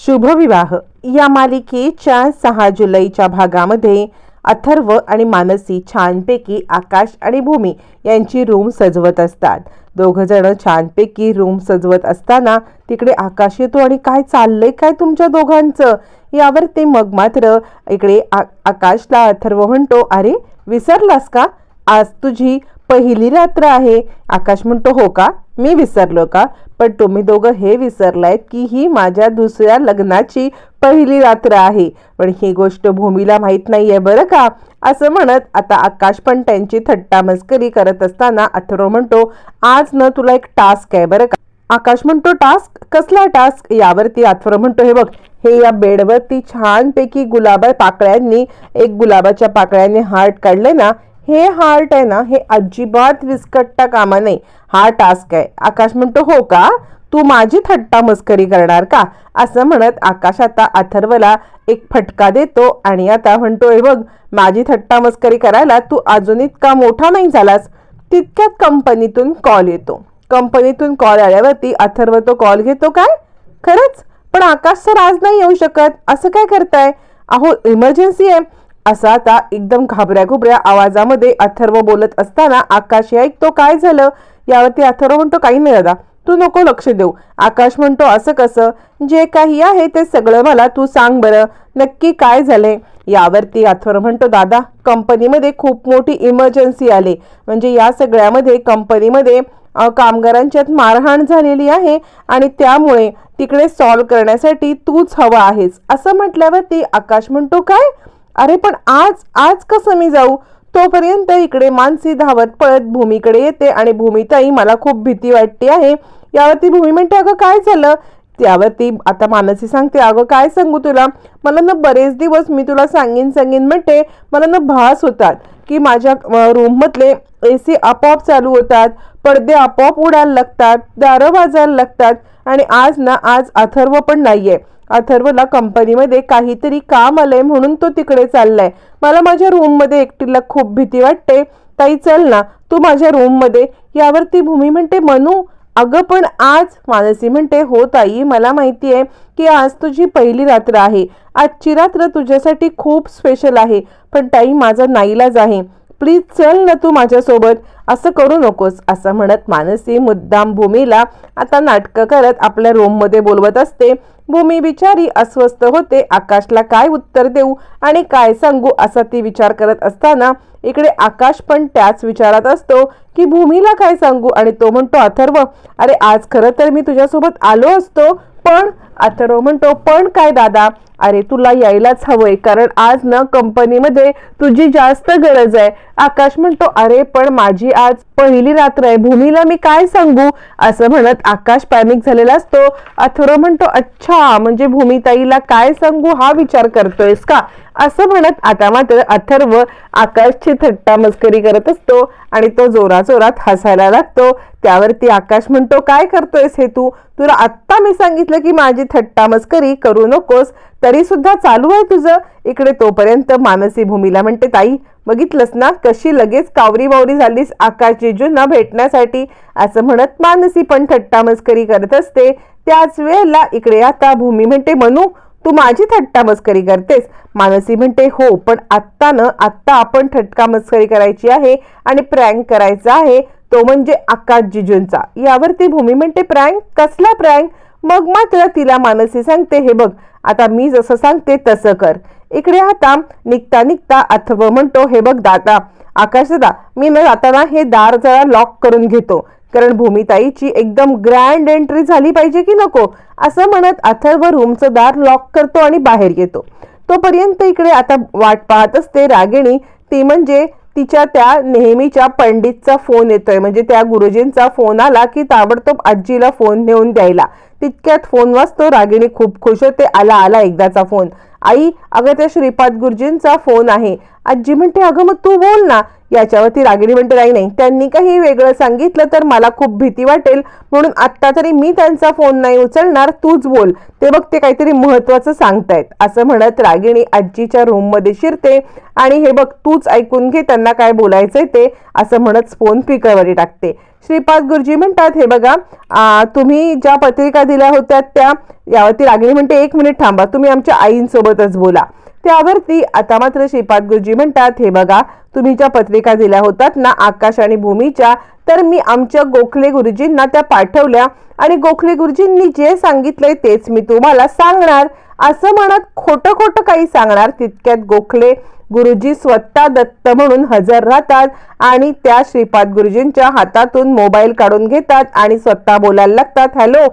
शुभविवाह या मालिकेच्या सहा जुलैच्या भागामध्ये अथर्व आणि मानसी छानपैकी आकाश आणि भूमी यांची रूम सजवत असतात. दोघंजणं छानपैकी रूम सजवत असताना तिकडे आकाश येतो आणि काय चाललंय काय तुमच्या दोघांचं? यावर ते मग मात्र इकडे आ- आकाशला अथर्व म्हणतो अरे विसरलास का? आज तुझी पहिली रात्र आहे. आकाश म्हणतो हो का? मी विसरलो का? पण तुम्ही दोघं हे विसरलायत की ही माझ्या दुसऱ्या लग्नाची पहिली रात्र आहे. पण ही गोष्ट भूमीला माहीत नाहीये बरं का? असं म्हणत आता आकाश पण त्यांची थट्टा मस्करी करत असताना अथरो म्हणतो आज न तुला एक टास्क आहे बरं का? आकाश म्हणतो टास्क? कसला टास्क? यावरती आथरो म्हणतो हे बघ हे या बेडवरती छानपैकी गुलाबा पाकळ्यांनी एक गुलाबाच्या पाकळ्यांनी हार्ट काढले ना हे हार्ट आहे ना हे अजिबात विस्कटता कामा नाही हा टास्क आहे. आकाश म्हणतो हो का? तू माझी थट्टा मस्करी करणार का? असं म्हणत आकाश आता अथर्वला एक फटका देतो आणि आता म्हणतोय बघ माझी थट्टा मस्करी करायला तू अजून इतका मोठा नाही झालास. तितक्यात कंपनीतून कॉल येतो. कंपनीतून कॉल आल्यावरती अथर्व तो कॉल घेतो काय? खरंच? पण आकाश सर आज नाही येऊ शकत. असं काय करताय? अहो इमर्जन्सी आहे. असा आता एकदम घाबऱ्या घुबऱ्या आवाजामध्ये अथर्व बोलत असताना आकाश ऐकतो काय झालं? यावरती अथर्व म्हणतो काही नाही दादा तू नको लक्ष देऊ. आकाश म्हणतो असं कसं? जे काही आहे ते सगळं मला तू सांग बरं नक्की काय झालंय यावरती अथर्व म्हणतो दादा कंपनीमध्ये खूप मोठी इमर्जन्सी आली. म्हणजे या सगळ्यामध्ये कंपनीमध्ये कामगारांच्यात मारहाण झालेली आहे आणि त्यामुळे तिकडे सॉल्व करण्यासाठी तूच हवा आहेस. असं म्हटल्यावरती आकाश म्हणतो काय? अरे पण आज आज कसं मी जाऊ? तोपर्यंत इकडे मानसी धावत पळत भूमीकडे येते आणि भूमीताई मला खूप भीती वाटते आहे. यावरती भूमी म्हणते अगं काय झालं? त्यावरती आता मानसी सांगते अगं काय सांगू तुला? मला ना बरेच दिवस मी तुला सांगीन सांगीन म्हणते मला ना भास होतात की माझ्या रूममधले ए सी आपोआप चालू होतात पडदे आपोआप उडायला लागतात दारं वाजायला लागतात आणि आज ना आज अथर्व पण नाहीये. अथर्वला कंपनीमध्ये काहीतरी काम आलंय म्हणून तो तिकडे चाललाय. मला माझ्या रूममध्ये एकटीला खूप भीती वाटते. ताई चल ना तू माझ्या रूममध्ये. यावरती भूमी म्हणते मनू अगं पण आज मानसी म्हणते हो ताई मला माहिती आहे की आज तुझी पहिली रात्र आहे. आजची रात्र तुझ्यासाठी खूप स्पेशल आहे. पण ताई माझा नाईलाज आहे. प्लीज चल ना तू माझ्यासोबत. असं करू नकोस असं म्हणत मानसी मुद्दाम भूमीला आता नाटकं करत आपल्या रूममध्ये बोलवत असते. भूमी बिचारी अस्वस्थ होते आकाशला काय उत्तर देऊ आणि काय सांगू असा ती विचार करत असताना इकडे आकाश पण त्याच विचारात असतो की भूमीला काय सांगू आणि तो म्हणतो अथर्व अरे आज खरं तर मी तुझ्यासोबत आलो असतो पण अथर्व म्हणतो पण काय दादा अरे तुला यायलाच हवंय कारण आज ना कंपनीमध्ये तुझी जास्त गरज आहे. आकाश म्हणतो अरे पण माझी आज पहिली रात्र आहे भूमीला मी काय सांगू? असं म्हणत आकाश पॅनिक झालेला असतो. अथरो म्हणतो अच्छा म्हणजे भूमिताईला काय सांगू हा विचार करतोयस का? असं म्हणत आता मात्र अथर्व आकाशची थट्टा मस्करी करत असतो आणि तो जोराजोरात हसायला लागतो. त्यावरती आकाश म्हणतो काय करतोयस हे तू? तुला आत्ता मी सांगितलं की माझी थट्टा मस्करी करू नकोस. तरी सुद्धा चालू आहे तुझं. इकडे तोपर्यंत मानसी भूमीला म्हणते ताई बघितलंस ना कशी लगेच कावरी बावरी झालीस आकाश जेजूंना भेटण्यासाठी? असं म्हणत मानसी पण थट्टा मस्करी करत असते. त्याच वेळेला इकडे आता भूमी म्हणते मनू तू माझी थट्टा मस्करी करतेस. मानसी म्हणते हो पण आत्ता न आत्ता आपण थट्टा मस्करी करायची आहे आणि प्रँक करायचा आहे. तो म्हणजे आकाश जिजूंचा. यावरती भूमी म्हणते प्रँक? कसला प्रँक? मग मात्र तिला मानसी सांगते हे बघ आता मी जसं सांगते तसं कर. इकडे आता निघता निघता अथर्व म्हणतो हे बघ दादा आकाश दादा मी न जाताना हे दार जरा लॉक करून घेतो. कारण भूमिताईची एकदम ग्रँड एंट्री झाली पाहिजे की नको? असं म्हणत अथर्व रूमचं दार लॉक करतो आणि बाहेर येतो. तोपर्यंत इकडे आता वाट पाहत असते रागिणी. ती म्हणजे तिच्या त्या नेहमीच्या पंडितचा फोन येतोय. म्हणजे त्या गुरुजींचा फोन आला की ताबडतोब आजीला फोन नेऊन द्यायला. तितक्यात फोन वाजतो. रागिणी खूप खुश होते. आला आला एकदाचा फोन आई अगं त्या श्रीपाद गुरुजींचा फोन आहे. आजी म्हणते अगं मग तू बोल ना. याच्यावरती रागिणी म्हणते नाही नाही त्यांनी काही वेगळं सांगितलं तर मला खूप भीती वाटेल. म्हणून आत्ता तरी मी त्यांचा फोन नाही उचलणार तूच बोल. ते बघ ते काहीतरी महत्वाचं सांगतायत. असं म्हणत रागिणी आजीच्या रूममध्ये शिरते आणि हे बघ तूच ऐकून घे त्यांना काय बोलायचंय ते असं म्हणत फोन स्पीकरवरी टाकते. श्रीपाद गुरुजी म्हणतात हे बघा तुम्ही ज्या पत्रिका दिल्या होत्या त्या यावरती रागिणी म्हणते एक मिनिट थांबा तुम्ही आमच्या आईंसोबतच बोला. त्यावरती आता मात्र श्रीपाद गुरुजी म्हणतात हे बघा तुम्ही ज्या पत्रिका दिल्या होतात ना आकाश आणि भूमीच्या तर मी आमच्या गोखले गुरुजींना त्या पाठवल्या आणि गोखले गुरुजींनी जे सांगितलंय तेच मी तुम्हाला सांगणार. असं म्हणत खोटं खोटं काही सांगणार तितक्यात गोखले गुरुजी स्वतः दत्त म्हणून हजर राहतात आणि त्या श्रीपाद गुरुजींच्या हातातून मोबाईल काढून घेतात आणि स्वतः बोलायला लागतात हॅलो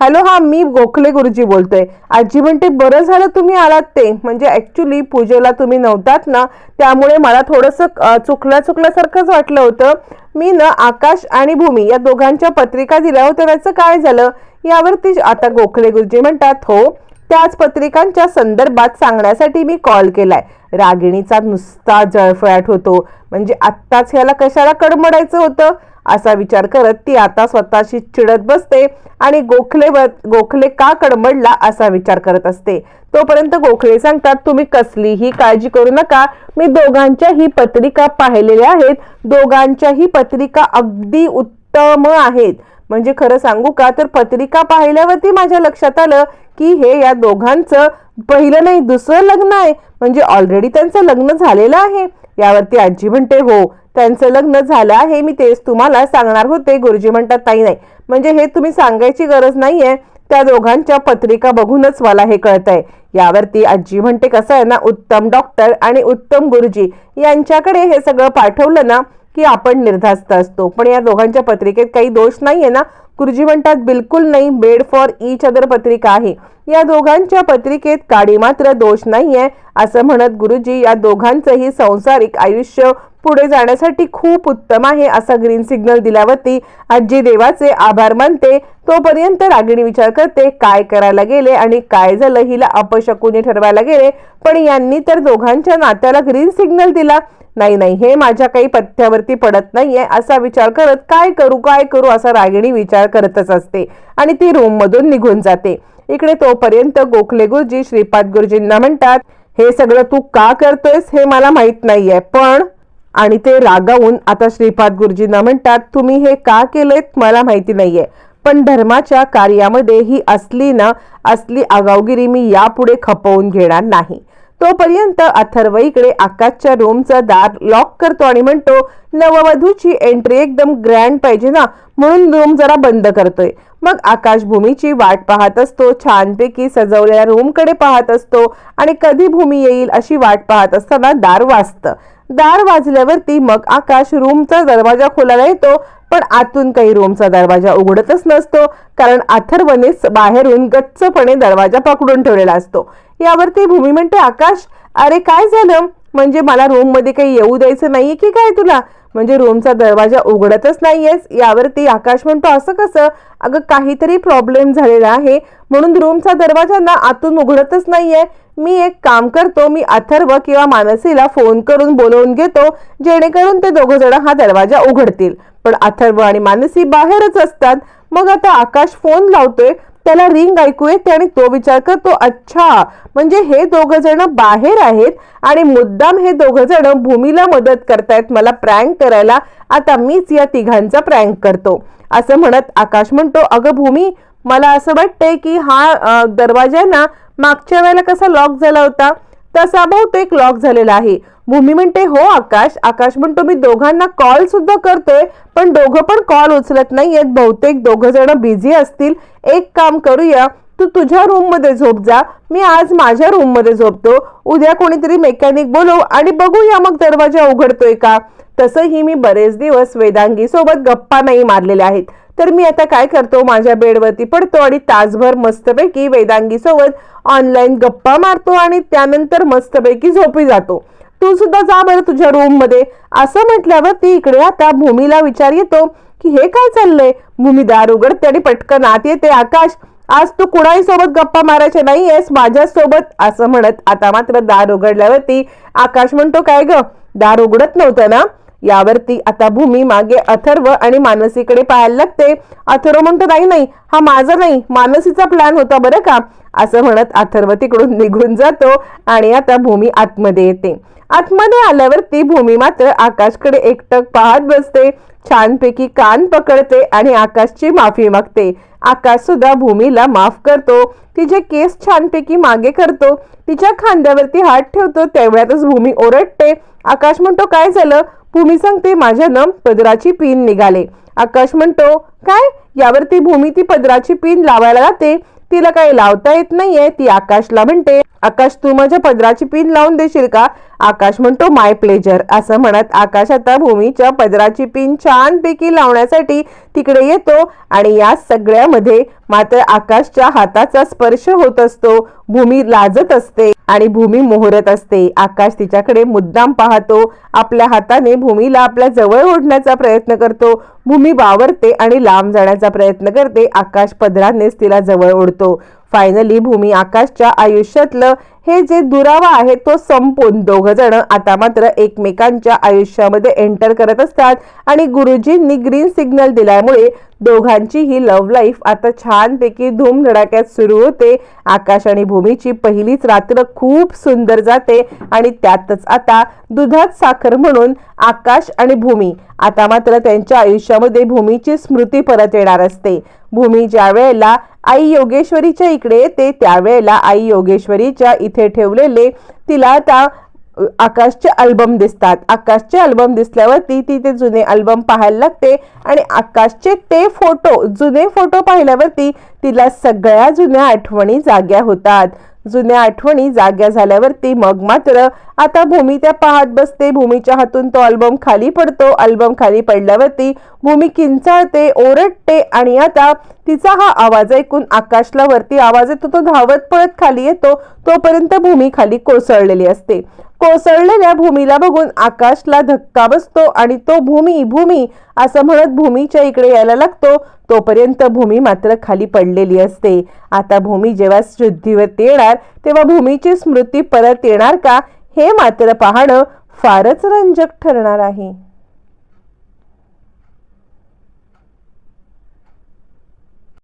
हॅलो हा मी गोखले गुरुजी बोलतोय. आजी म्हणते बरं झालं तुम्ही आलात ते. म्हणजे ऍक्च्युली पूजेला तुम्ही नव्हतात ना त्यामुळे मला थोडंसं चुकल्या चुकल्यासारखंच वाटलं होतं. मी ना आकाश आणि भूमी या दोघांच्या पत्रिका दिल्या होत्या. त्याचं काय झालं? यावरती आता गोखले गुरुजी म्हणतात हो त्याच पत्रिकांच्या संदर्भात सांगण्यासाठी मी कॉल केलाय. रागिणीचा नुसता जळफळाट होतो. म्हणजे आत्ताच ह्याला कशाला कडमडायचं होतं? असा विचार करत ती आता स्वतःशी चिडत बसते आणि गोखले गोखले का कडमडला असा विचार करत असते. तोपर्यंत गोखले सांगतात तुम्ही कसलीही काळजी करू नका. मी दोघांच्याही पत्रिका पाहिलेल्या आहेत. दोघांच्याही पत्रिका अगदी उत्तम आहेत. म्हणजे खरं सांगू का तर पत्रिका पाहिल्यावरती माझ्या लक्षात आलं की हे या दोघांचं पहिलं नाही दुसरं लग्न आहे. म्हणजे ऑलरेडी त्यांचं लग्न झालेलं आहे. यावरती आजी म्हणते हो त्यांचं लग्न झालं आहे मी तेच तुम्हाला सांगणार होते गुरुजी म्हणतात ताई नाही. म्हणजे हे तुम्ही सांगायची गरज नाहीये. त्या दोघांच्या पत्रिका बघूनच मला हे कळतंय. यावरती आजी म्हणते कसं आहे ना उत्तम डॉक्टर आणि उत्तम गुरुजी यांच्याकडे हे सगळं पाठवलं ना की आपण निर्धास्त असतो. पण या दोघांच्या पत्रिकेत काही दोष नाहीये ना. गुरुजी म्हणतात बिलकुल नाही बेड फॉर इच अदर पत्रिका आहे. या दोघांच्या पत्रिकेत काडी मात्र दोष नाहीये. असं म्हणत गुरुजी या दोघांचंही संसारिक आयुष्य पुढे जाण्यासाठी खूप उत्तम आहे असा ग्रीन सिग्नल दिल्यावरती आजी देवाचे आभार मानते. तोपर्यंत रागिणी विचार करते काय करायला गेले आणि काय झालं हिला अपशकुनी ठरवायला गेले? पण यांनी तर दोघांच्या नात्याला ग्रीन सिग्नल दिला. नाही नाही हे माझ्या काही पथ्यावरती पडत नाहीये. असा विचार करत काय करू काय करू? असा रागिणी विचार करतच असते आणि ती रूम मधून निघून जाते. इकडे तोपर्यंत गोखले गुरुजी श्रीपाद गुरुजींना म्हणतात हे सगळं तू का करतोयस हे मला माहीत नाहीये पण आणि ते रागावून आता श्रीपाद गुरुजींना म्हणतात तुम्ही हे का केलेत मला माहिती नाहीये. पण धर्माच्या कार्यामध्ये ही असली ना असली आगावगिरी मी यापुढे खपवून घेणार नाही. तोपर्यंत अथर्व इकडे आकाशच्या रूमचं दार लॉक करतो आणि म्हणतो नववधूची एंट्री एकदम ग्रँड पाहिजे ना म्हणून रूम जरा बंद करतोय. मग आकाशभूमीची वाट पाहत असतो छानपैकी सजवलेल्या रूमकडे पाहत असतो आणि कधी भूमी येईल अशी वाट पाहत असताना दार वाजतं. दार वाजल्यावरती मग आकाश रूमचा दरवाजा खोलायला येतो पण आतून काही रूमचा दरवाजा उघडतच नसतो कारण अथर्वने बाहेरून गच्चपणे दरवाजा पकडून ठेवलेला असतो. यावरती भूमी म्हणते आकाश अरे काय झालं? म्हणजे मला रूममध्ये काही येऊ द्यायचं नाहीये की काय तुला? म्हणजे रूमचा दरवाजा उघडतच नाहीयेस. यावरती आकाश म्हणतो असं कसं? अगं काहीतरी प्रॉब्लेम झालेला आहे. म्हणून रूमचा दरवाजा ना आतून उघडतच नाहीये. मी एक काम करतो मी अथर्व किंवा मानसीला फोन करून बोलवून घेतो जेणेकरून ते दोघ जण हा दरवाजा उघडतील. पण अथर्व आणि मानसी बाहेरच असतात. मग आता आकाश फोन लावतोय त्याला रिंग ऐकू येते आणि तो विचार करतो अच्छा म्हणजे हे दोघ जण बाहेर आहेत आणि मुद्दाम हे दोघ जण भूमीला मदत करतायत मला प्रँक करायला. आता मीच या तिघांचा प्रँक करतो. असं म्हणत आकाश म्हणतो अगं भूमी मला असं वाटतंय की हा दरवाजा ना मागच्या वेळेला कसा लॉक झाला होता? तसा बहुतेक लॉक झालेला आहे. भूमी म्हणते हो आकाश आकाश म्हणतो मी दोघांना कॉल सुद्धा करतोय पण दोघं पण कॉल उचलत नाहीयेत. बहुतेक दोघं जण बिझी असतील. एक काम करूया तू तुझ्या रूममध्ये झोप जा. मी आज माझ्या रूममध्ये झोपतो. उद्या कोणीतरी मेकॅनिक बोलव आणि बघूया मग दरवाजा उघडतोय का. तसंही मी बरेच दिवस वेदांगी सोबत गप्पा नाही मारलेल्या आहेत. तर मी आता काय करतो? माझ्या बेडवरती पडतो आणि तासभर मस्तपैकी वेदांगी सोबत ऑनलाईन गप्पा मारतो आणि त्यानंतर मस्तपैकी झोपी जातो. तू सुद्धा जा बरं तुझ्या रूममध्ये. असं म्हटल्यावर ती इकडे आता भूमीला विचार येतो की हे काय चाललंय? भूमी दार उघडते आणि पटकन आत येते. आकाश आज तू कुणाही सोबत गप्पा मारायचे नाहीयेस माझ्या सोबत असं म्हणत आता मात्र दार उघडल्यावरती आकाश म्हणतो काय ग? दार उघडत नव्हतं ना? यावरती आता भूमी मागे अथर्व आणि मानसीकडे पाहायला लागते. अथर्व म्हणतो नाही नाही हा माझा नाही मानसीचा प्लॅन होता बरं का? असं म्हणत अथर्व तिकडून निघून जातो आणि आता भूमी आतमध्ये येते. आतमध्ये आल्यावरती भूमी मात्र आकाशकडे एकटक पाहत बसते. छानपैकी कान पकडते आणि आकाशची माफी मागते. आकाश सुद्धा भूमीला माफ करतो. तिचे केस छानपैकी मागे करतो तिच्या खांद्यावरती हात ठेवतो तेवढ्यातच भूमी ओरडते. आकाश म्हणतो काय झालं? भूमी सांगते माझ्यानं पदराची पिन निघाले. आकाश म्हणतो काय? यावरती भूमी ती पदराची पिन लावायला जाते? तिला काही लावता येत नाहीये. ती आकाशला म्हणते आकाश तू माझ्या पदराची पिन लावून देशील का? आकाश म्हणतो माय प्लेजर असं म्हणत आकाश आता भूमीच्या पदराची पिन छानपैकी लावण्यासाठी तिकडे येतो आणि या सगळ्यामध्ये मात्र आकाशच्या हाताचा स्पर्श होत असतो. भूमी लाजत असते आणि भूमी मोहरत असते. आकाश तिच्याकडे मुद्दाम पाहतो. आपल्या हाताने भूमीला आपल्या जवळ ओढण्याचा प्रयत्न करतो. भूमी बावरते आणि लांब जाण्याचा प्रयत्न करते. आकाश पदरानेच तिला जवळ ओढतो. फायनली भूमी आकाशच्या आयुष्यातलं हे जे दुरावा आहे तो संपून. दोघं जण आता मात्र एकमेकांच्या आयुष्यामध्ये एंटर करत असतात. आणि गुरुजींनी ग्रीन सिग्नल दिल्यामुळे दोघांची ही लव्ह लाईफ आता छानपैकी धूमधडाक्यात सुरू होते. आकाश आणि भूमीची पहिलीच रात्र खूप सुंदर जाते. आणि त्यातच आता दुधात साखर म्हणून आकाश आणि भूमी आता मात्र त्यांच्या आयुष्यामध्ये भूमीची स्मृती परत येणार असते. भूमी ज्या वेळेला आई योगेश्वरीच्या इकडे ते त्यावेळेला आई योगेश्वरीच्या इथे ठेवलेले तिला आता आकाशचे अल्बम दिसतात. आकाशचे अल्बम दिसल्यावरती ती ते जुने अल्बम पाहायला लागते. आणि आकाशचे ते फोटो जुने फोटो पाहिल्यावरती तिला सगळ्या जुन्या आठवणी जाग्या होतात. जुन्या आठवणी जाग्या झाल्यावरती मग मात्र आता भूमी त्या पाहत बसते. भूमीच्या हातून तो अल्बम खाली पडतो. अल्बम खाली पडल्यावरती भूमी किंचाळते ओरडते आणि आता तिचा हा आवाज ऐकून आकाशला वरती आवाज येतो. तो धावत पळत खाली येतो. तोपर्यंत भूमी खाली कोसळलेली असते. कोसळलेल्या भूमीला बघून आकाशला धक्का बसतो आणि तो भूमी भूमी असं म्हणत भूमीच्या इकडे यायला लागतो. तोपर्यंत भूमी मात्र खाली पडलेली असते. आता भूमी जेव्हा शुद्धीवरती येणार तेव्हा भूमीची स्मृती परत येणार का हे मात्र पाहणं फारच रंजक ठरणार आहे.